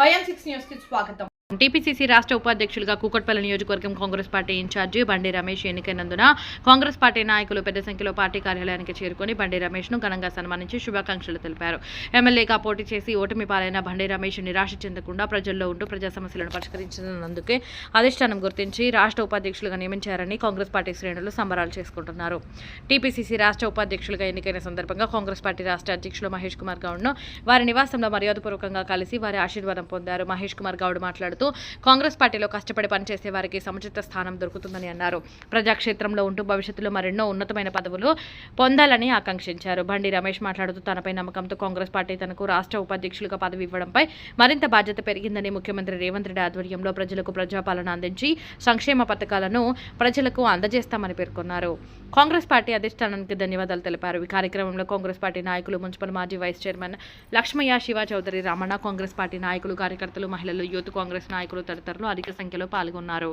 YN six న్యూస్కి స్వాగతం TPCC రాష్ట్ర ఉపాధ్యక్షులుగా కూకట్పల్లి నియోజకవర్గం కాంగ్రెస్ పార్టీ ఇన్ఛార్జి బండి రమేష్ ఎన్నికైనందున కాంగ్రెస్ పార్టీ నాయకులు పెద్ద సంఖ్యలో పార్టీ కార్యాలయానికి చేరుకొని బండి రమేష్ను ఘనంగా సన్మానించి శుభాకాంక్షలు తెలిపారు. ఎమ్మెల్యేగా పోటీ చేసి ఓటమి పాలైన బండి రమేష్ నిరాశ చెందకుండా ప్రజల్లో ఉంటూ ప్రజా సమస్యలను పరిష్కరించినందుకే అధిష్టానం గుర్తించి రాష్ట్ర ఉపాధ్యక్షులుగా నియమించారని కాంగ్రెస్ పార్టీ శ్రేణులు సంబరాలు చేసుకుంటున్నారు. టీపీసీసీ రాష్ట్ర ఉపాధ్యక్షులుగా ఎన్నికైన సందర్భంగా కాంగ్రెస్ పార్టీ రాష్ట్ర అధ్యక్షులు మహేష్ కుమార్ గౌడ్ను వారి నివాసంలో మర్యాదపూర్వకంగా కలిసి వారి ఆశీర్వాదం పొందారు. మహేష్ కుమార్ గౌడ్ మాట్లాడుతూ కాంగ్రెస్ పార్టీలో కష్టపడి పనిచేసే వారికి సముచిత స్థానం దొరుకుతుందని అన్నారు. ప్రజాక్షేత్రంలో ఉంటూ భవిష్యత్తులో మరెన్నో ఉన్నతమైన పదవులు పొందాలని ఆకాంక్షించారు. బండి రమేష్ మాట్లాడుతూ తనపై నమ్మకంతో కాంగ్రెస్ పార్టీ తనకు రాష్ట్ర ఉపాధ్యక్షులుగా పదవి ఇవ్వడంపై మరింత బాధ్యత పెరిగిందని ముఖ్యమంత్రి రేవంత్ రెడ్డి ఆధ్వర్యంలో ప్రజలకు ప్రజాపాలన అందించి సంక్షేమ పథకాలను ప్రజలకు అందజేస్తామని పేర్కొన్నారు. కాంగ్రెస్ పార్టీ అధిష్టానానికి ధన్యవాదాలు తెలిపారు. ఈ కార్యక్రమంలో కాంగ్రెస్ పార్టీ నాయకులు మున్సిపల్ మాజీ vice chairman Lakshmaiah Siva Chowdary Ramana Congress party నాయకులు కార్యకర్తలు మహిళలు యూత్ కాంగ్రెస్ నాయకులు తదితరులు అధిక సంఖ్యలో పాల్గొన్నారు.